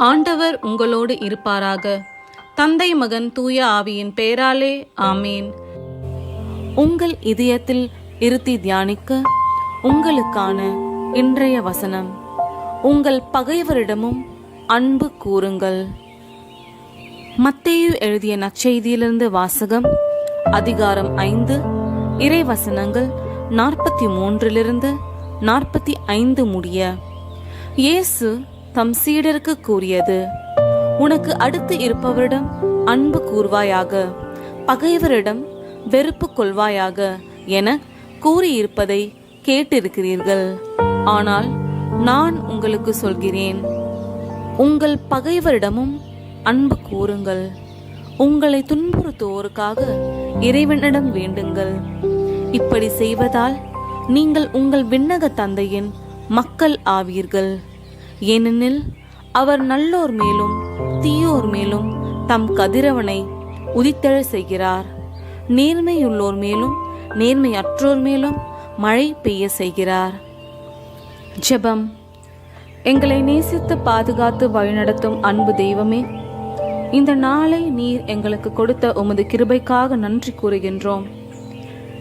ஆண்டவர் உங்களோடு இருப்பாராக. தந்தை மகன் தூய ஆவியின் பெயராலே ஆமேன். உங்கள் இதயத்தில் இருத்தி தியானிக்க உங்களுக்கான இன்றைய வசனம். உங்கள் பகைவரிடமும் அன்பு கூறுங்கள். மத்தேயு எழுதிய நற்செய்தியிலிருந்து வாசகம் அதிகாரம் ஐந்து இறைவசனங்கள் நாற்பத்தி மூன்றிலிருந்து நாற்பத்தி ஐந்து முடிய. இயேசு தம் சீடருக்கு கூறியது உனக்கு அடுத்து இருப்பவரிடம் அன்பு கூர்வாயாக பகைவரிடம் வெறுப்பு கொள்வாயாக என கூறியிருப்பதை கேட்டிருக்கிறீர்கள். ஆனால் நான் உங்களுக்கு சொல்கிறேன் உங்கள் பகைவரிடமும் அன்பு கூறுங்கள். உங்களை துன்புறுத்துவோருக்காக இறைவனிடம் வேண்டுங்கள். இப்படி செய்வதால் நீங்கள் உங்கள் விண்ணக தந்தையின் மக்கள் ஆவீர்கள். ஏனெனில் அவர் நல்லோர் மேலும் தீயோர் மேலும் தம் கதிரவனை உதித்தழ செய்கிறார். நேர்மையுள்ளோர் மேலும் நேர்மையற்றோர் மேலும் மழை பெய்ய செய்கிறார். ஜெபம். எங்களை நேசித்து பாதுகாத்து வழிநடத்தும் அன்பு தெய்வமே இந்த நாளை நீர் எங்களுக்கு கொடுத்த உமது கிருபைக்காக நன்றி கூறுகின்றோம்.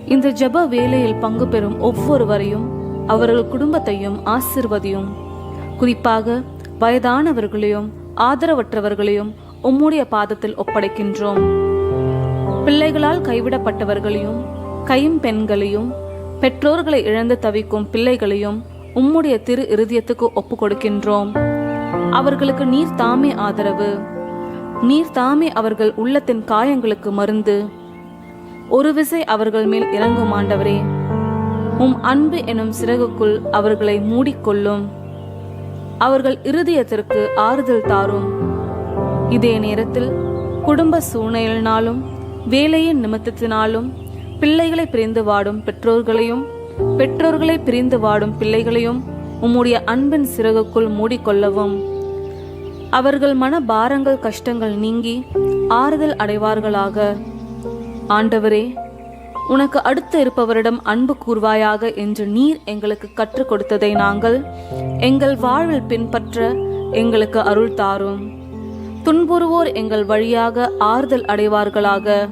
இந்த ஜெப வேலையில் பங்கு பெறும் ஒவ்வொருவரையும் அவர்கள் குடும்பத்தையும் ஆசிர்வதியும் குறிப்பாக வயதானவர்களையும் ஆதரவற்றவர்களையும் உம்முடைய பாதத்தில் ஒப்படைக்கின்றோம். பிள்ளைகளால் கைவிடப்பட்டவர்களையும் கையும் பெண்களையும் பெற்றோர்களை இழந்து தவிக்கும் பிள்ளைகளையும் உம்முடைய திரு இருதயத்துக்கு ஒப்பு கொடுக்கின்றோம் அவர்களுக்கு நீர் தாமே ஆதரவு. நீர் தாமே அவர்கள் உள்ளத்தின் காயங்களுக்கு மருந்து. ஒரு விசை அவர்கள் மேல் இறங்கும் ஆண்டவரே உம் அன்பு எனும் சிறகுக்குள் அவர்களை மூடிக்கொள்ளும். அவர்கள் இருதயத்திற்கு ஆறுதல் தாரும். இதே நேரத்தில் குடும்ப சூழ்நிலையினாலும் வேலையின் நிமித்தத்தினாலும் பிள்ளைகளை பிரிந்து வாடும் பெற்றோர்களையும் பெற்றோர்களை பிரிந்து வாடும் பிள்ளைகளையும் உம்முடைய அன்பின் சிறகுக்குள் மூடிக்கொள்ளவும். அவர்கள் மன பாரங்கள் கஷ்டங்கள் நீங்கி ஆறுதல் அடைவார்களாக. ஆண்டவரே உனக்கு அடுத்து இருப்பவரிடம் அன்பு கூர்வாயாக என்று நீர் எங்களுக்கு கற்றுக் கொடுத்ததை நாங்கள் எங்கள் வாழ்வில் பின்பற்ற எங்களுக்கு அருள் தாரும். துன்புறுவோர் எங்கள் வழியாக ஆறுதல் அடைவார்களாக.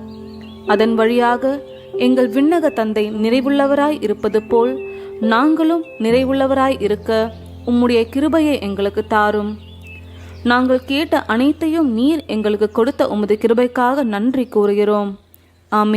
அதன் வழியாக எங்கள் விண்ணக தந்தை நிறைவுள்ளவராய் இருப்பது போல் நாங்களும் நிறைவுள்ளவராய் இருக்க உம்முடைய கிருபையை எங்களுக்கு தாரும். நாங்கள் கேட்ட அனைத்தையும் நீர் எங்களுக்கு கொடுத்த உமது கிருபைக்காக நன்றி கூறுகிறோம். ஆமே